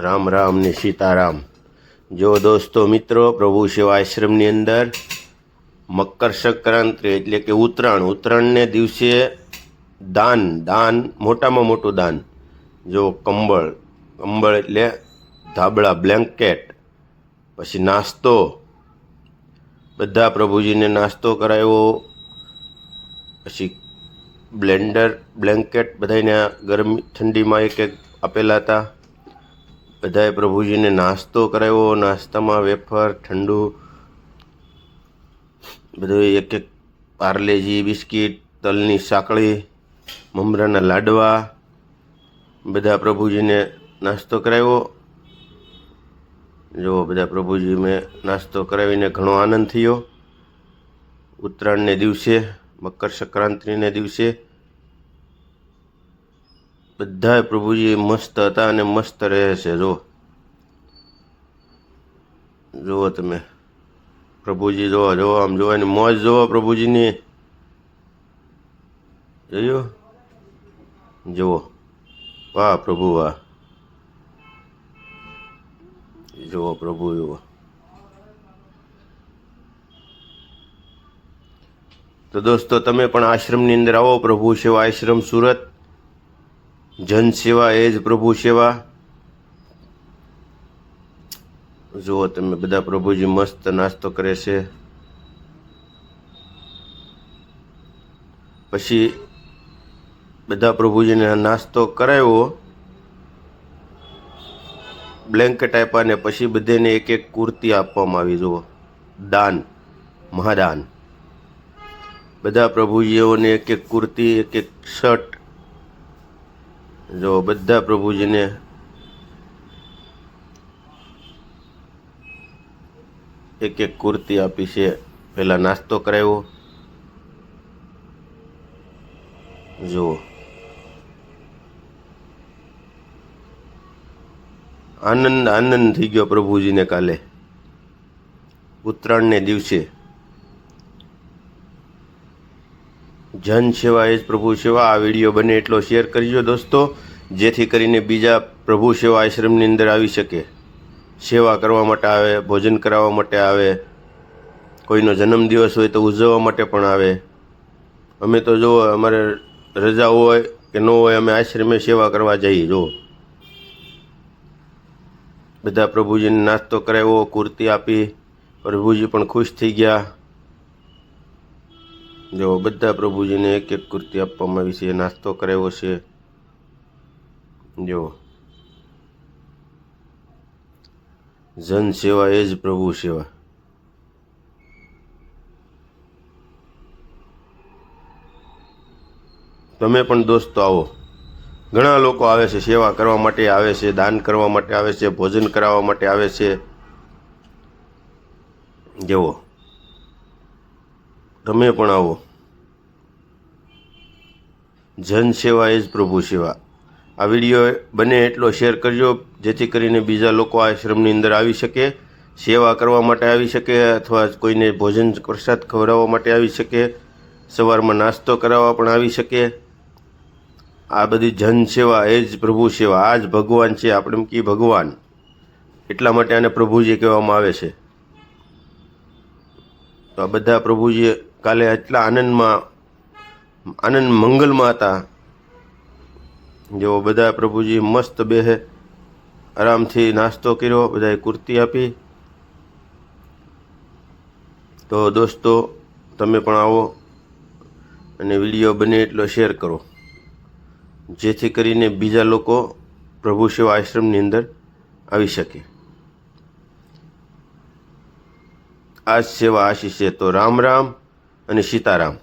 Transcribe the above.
રામ રામ ને સીતારામ. જો દોસ્તો મિત્રો, પ્રભુ સેવા આશ્રમની અંદર મકર સંક્રાંતિ એટલે કે ઉત્તરાયણ, ઉત્તરાયણને દિવસે દાન દાન, મોટામાં મોટું દાન. જો કંબળ કંબળ એટલે ધાબળા, બ્લેન્કેટ, પછી નાસ્તો. બધા પ્રભુજીને નાસ્તો કરાવ્યો પછી બ્લેન્ડર, બ્લેન્કેટ બધાને ગરમી ઠંડીમાં એક એક આપેલા હતા. બધાએ પ્રભુજીને નાસ્તો કરાવ્યો, નાસ્તામાં વેફર, ઠંડુ, બધું એક એક પાર્લેજી, બિસ્કિટ, તલની સાંકળી, મમરાના લાડવા, બધા પ્રભુજીને નાસ્તો કરાવ્યો. જો બધા પ્રભુજી મેં નાસ્તો કરાવીને ઘણો આનંદ થયો. ઉત્તરાયણને દિવસે મકર સંક્રાંતિને દિવસે બધા પ્રભુજી મસ્ત હતા અને મસ્ત રહે છે જો જુઓ તમે. પ્રભુજી જોવા, જોવો, આમ જોવાની મોજ જોવો પ્રભુજીની. જોયો? જુઓ. વાહ, પ્રભુ, વાહ. જુઓ, પ્રભુ, જુઓ. તો દોસ્તો, તમે પણ આશ્રમની અંદર આવો, પ્રભુ સેવા આશ્રમ સુરત. જન સેવા એ જ પ્રભુ સેવા. જુઓ તમે બધા પ્રભુજી મસ્ત નાસ્તો કરે છે. પછી બધા પ્રભુજીને નાસ્તો કરાવ્યો. બ્લેન્કેટ આપ્યા ને પછી બધાને એક એક કુર્તી આપવામાં આવી, જુઓ. દાન, મહાદાન. બધા પ્રભુજીઓને એક એક કુર્તી, એક એક શર્ટ જો બધા પ્રભુજીને એક એક કુર્તી આપી છે. પહેલાં નાસ્તો કરાવ્યો. જુઓ. આનંદ આનંદ થઈ ગયો પ્રભુજીને કાલે. ઉત્તરાયણને દિવસે જન સેવા એ જ પ્રભુ સેવા. આ વીડિયો બને એટલો શેર કરજો દોસ્તો, જેથી કરીને બીજા પ્રભુ સેવા આશ્રમની અંદર આવી શકે. સેવા કરવા માટે આવે, ભોજન કરાવવા માટે આવે, કોઈનો જન્મદિવસ હોય તો ઉજવવા માટે પણ આવે. અમે તો જો અમારે રજા હોય કે ન હોય, અમે આશ્રમે સેવા કરવા જઈએ જો બધા પ્રભુજીને નાસ્તો કરાવ્યો, કુર્તી આપી, પ્રભુજી પણ ખુશ થઈ ગયા. જો બધા પ્રભુજીને એક એક કુર્તી આપવામાં છે, નાસ્તો કરાવ્યો છે. જો. જન સેવા એ જ પ્રભુ સેવા. તમે પણ દોસ્તો આવો. ઘણા લોકો આવે છે, સેવા કરવા માટે આવે છે, દાન કરવા માટે આવે છે, ભોજન કરાવવા માટે આવે છે. જેવો તમે પણ આવો. જન સેવા એ જ પ્રભુ સેવા. આ વીડિયો બને એટલો શેર કરજો, જેથી કરીને બીજા લોકો આશ્રમની અંદર આવી શકે, સેવા કરવા માટે આવી શકે, અથવા કોઈને ભોજન પ્રસાદ ખવડાવવા માટે આવી શકે, સવારમાં નાસ્તો કરાવવા પણ આવી શકે. આ બધી જન સેવા એ જ પ્રભુ સેવા. આ જ ભગવાન છે, આપણે એમ કહીએ ભગવાન. એટલા માટે આને પ્રભુજી કહેવામાં આવે છે. તો આ બધા પ્રભુજી કાલે એટલા આનંદમાં, આનંદ મંગલમાં હતા. જો બધા પ્રભુજી મસ્ત બેહે, આરામથી નાસ્તો કર્યો, બધાએ કુર્તી આપી. તો દોસ્તો, તમે પણ આવો અને વીડિયો બને એટલો શેર કરો. જેથી કરીને બીજા લોકો પ્રભુ સેવા આશ્રમની અંદર આવી શકે. આ સેવા આશીષ તો રામ રામ. અને સીતારામ.